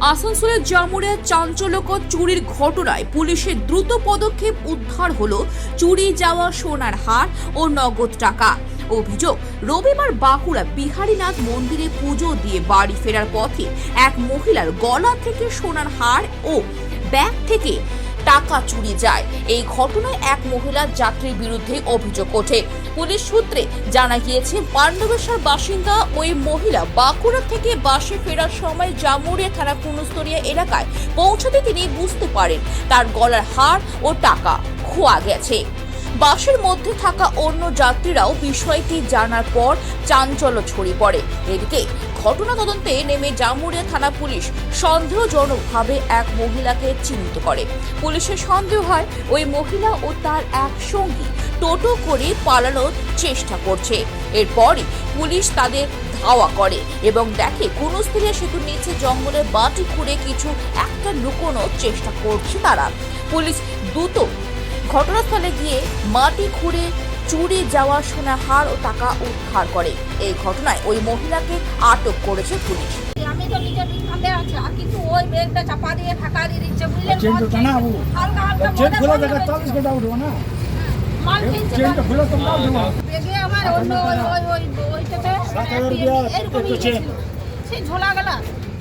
আসানসোলের জামুরে চাঞ্চল্যকর চুরির ঘটনায় পুলিশের দ্রুত পদক্ষেপ উদ্ধার হলো চুরি যাওয়া সোনার হার ও নগদ টাকা। অভিযোগ, রবিবার বাঁকুড়া বিহারীনাথ মন্দিরে পুজো দিয়ে বাড়ি ফেরার পথে এক মহিলার গলা থেকে সোনার হার ও ব্যাগ থেকে টাকা চুরি যায়। এই ঘটনায় এক মহিলা যাত্রীর বিরুদ্ধে অভিযোগ ওঠে। পুলিশ সূত্রে জানা গিয়েছে পাণ্ডবেশ্বর বাসিন্দা ওই মহিলা বাঁকুড়া থেকে বাসে ফেরার সময় জামুরিয়া থানা কুনুস্তরিয়া এলাকায় পৌঁছাতে তিনি বুঝতে পারেন, তার গলার হার ও টাকা খোয়া গেছে। বাসের মধ্যে থাকা অন্য যাত্রীরাও বিষয়টি জানার পর চাঞ্চল্য ছড়িয়ে পড়ে। এদিকে ঘটনা তদন্তে নেমে জামুরিয়া থানা পুলিশ সন্দেহজনকভাবে এক মহিলাকে চিহ্নিত করে। পুলিশের সন্দেহ হয়, ওই মহিলা ও তার এক সঙ্গী টোটো করে পালানোর চেষ্টা করছে। এরপরই পুলিশ তাদের ধাওয়া করে এবং দেখে কুনুস্তিরিয়া সেতুর নিচে জঙ্গলে বাটি খুঁড়ে কিছু একটা লুকোনোর চেষ্টা করছে তারা। পুলিশ দ্রুত ঘটনাস্থলে গিয়ে মাটি খুঁড়ে চুরি যাওয়া সোনা হার ও টাকা উদ্ধার করে। এই ঘটনায় ওই মহিলাকে আটক করেছে পুলিশ। আমি তো আছে আর কিন্তু ওই ব্যাগটা চাপা দিয়ে ঢাকা দিয়ে দিচ্ছে বুঝলেন? চেন তো টানা হালকা হালকা চেন দেখা হচ্ছে। চল্লিশ ঘণ্টা উঠবো না। মাল কিনছে চেনটা খুলে তো না উঠবো ব্যাগে আমার অন্য ওই ওই ওই ওইটাতে সাত হাজার রুপিয়া চেন। ছিল। সেই ঝোলা গেলা।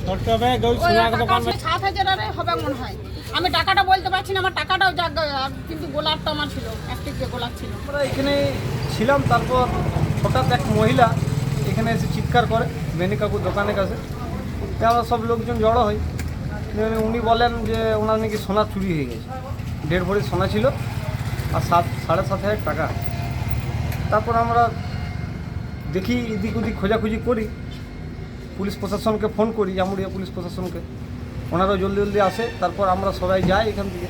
দোকান সাত হাজারে হবে মনে হয়। আমি টাকাটা বলতে পারছি না আমার টাকাটাও যাক আর কিন্তু গোলাপটা আমার ছিল একটি যে গোলাপ ছিল। আমরা এখানে ছিলাম তারপর হঠাৎ এক মহিলা এখানে এসে চিৎকার করে বেনি কাকুর দোকানের কাছে। তো আমরা সব লোকজন জড়ো হই দিয়ে উনি বলেন যে ওনার নাকি সোনা চুরি হয়ে গেছে। দেড় ভরি সোনা ছিল আর সাত সাড়ে সাত হাজার টাকা। তারপর আমরা দেখি এদিক ওদিক খোঁজাখুঁজি করি। পুলিশ প্রশাসনকে ফোন করি, জামুড়িয়া পুলিশ প্রশাসনকে। ওনারাও জলদি জলদি আসে, তারপর আমরা সবাই যাই এখান থেকে।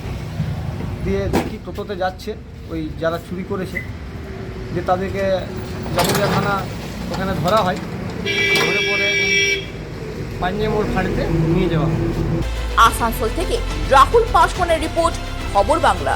দিয়ে দেখি টোটোতে যাচ্ছে, ওই যারা চুরি করেছে, যে তাদেরকে জামুরিয়া থানা ওখানে ধরা হয়। ধরে পরে পাঞ্জে মোড় ফাঁড়িতে নিয়ে যাওয়া আসানসোল থেকে রাহুল পাসওয়ানের রিপোর্ট, খবর বাংলা।